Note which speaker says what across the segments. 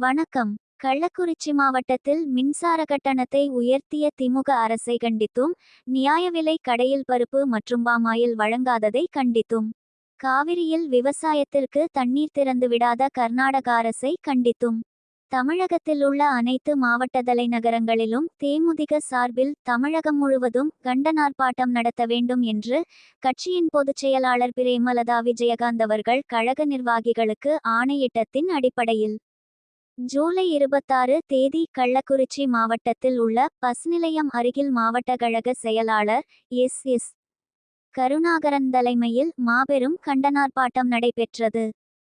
Speaker 1: வணக்கம். கள்ளக்குறிச்சி மாவட்டத்தில் மின்சார கட்டணத்தை உயர்த்திய திமுக அரசை கண்டித்தும் நியாய விலை கடையில் பருப்பு மற்றும் பாமாயில் வழங்காததை கண்டித்தும். காவிரியில் விவசாயத்திற்கு தண்ணீர் திறந்து விடாத கர்நாடக அரசை கண்டித்தும். தமிழகத்தில் உள்ள அனைத்து மாவட்ட தலைநகரங்களிலும் தேமுதிக சார்பில் தமிழகம் முழுவதும் கண்டனார்ப்பாட்டம் நடத்த வேண்டும் என்று கட்சியின் பொதுச் செயலாளர் பிரேமலதா விஜயகாந்த் அவர்கள் கழக நிர்வாகிகளுக்கு ஆணையிட்டத்தின் அடிப்படையில். ஜூலை இருபத்தாறு தேதி கள்ளக்குறிச்சி மாவட்டத்தில் உள்ள பஸ் நிலையம் அருகில் மாவட்ட கழக செயலாளர் எஸ். எஸ். கருணாகரன் தலைமையில் மாபெரும் கண்டனார்ப்பாட்டம் நடைபெற்றது.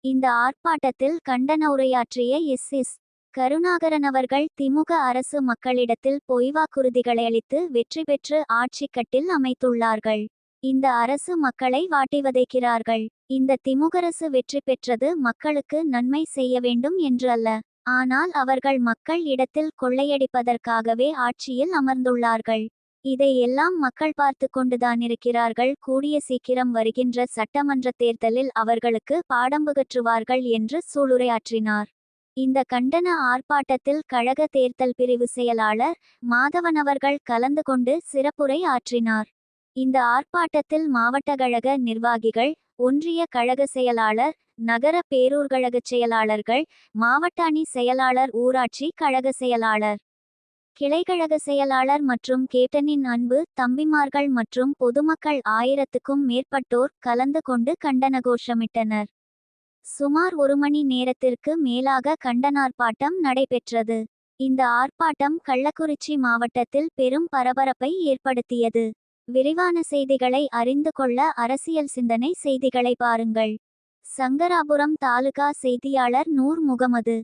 Speaker 1: இந்த ஆர்ப்பாட்டத்தில் கண்டன உரையாற்றிய எஸ். எஸ். கருணாகரன் அவர்கள் திமுக அரசு மக்களிடத்தில் பொய்வாக்குறுதிகளை அளித்து வெற்றி பெற்று ஆட்சிக்கட்டில் அமைத்துள்ளார்கள். இந்த அரசு மக்களை வாட்டி வதைக்கிறார்கள். இந்த திமுகரசு வெற்றி பெற்றது மக்களுக்கு நன்மை செய்ய வேண்டும் என்று அல்ல. ஆனால் அவர்கள் மக்கள் இடத்தில் கொள்ளையடிப்பதற்காகவே ஆட்சியில் அமர்ந்துள்ளார்கள். இதை எல்லாம் மக்கள் பார்த்து கொண்டுதானிருக்கிறார்கள் கூடிய சீக்கிரம் வருகின்ற சட்டமன்ற தேர்தலில் அவர்களுக்கு பாடம் புகற்றுவார்கள் என்று சூளுரையாற்றினார். இந்த கண்டன ஆர்ப்பாட்டத்தில் கழக தேர்தல் பிரிவு செயலாளர் மாதவன் அவர்கள் கலந்து கொண்டு சிறப்புரை ஆற்றினார். இந்த ஆர்ப்பாட்டத்தில் மாவட்ட கழக நிர்வாகிகள் ஒன்றிய கழக செயலாளர் நகர பேரூர்கழக செயலாளர்கள் மாவட்ட அணி செயலாளர் ஊராட்சி கழக செயலாளர். கிளைக்கழக செயலாளர் மற்றும் கேப்டனின் அன்பு தம்பிமார்கள் மற்றும் பொதுமக்கள் ஆயிரத்துக்கும் மேற்பட்டோர் கலந்து கொண்டு கண்டன கோஷமிட்டனர் சுமார் ஒரு மணி நேரத்திற்கு மேலாக கண்டனார்ப்பாட்டம் நடைபெற்றது. இந்த ஆர்ப்பாட்டம் கள்ளக்குறிச்சி மாவட்டத்தில் பெரும் பரபரப்பை ஏற்படுத்தியது. விரிவான செய்திகளை அறிந்து கொள்ள அரசியல் சிந்தனை செய்திகளை பாருங்கள். சங்கராபுரம் தாலுகா செய்தியாளர் நூர் முகமது.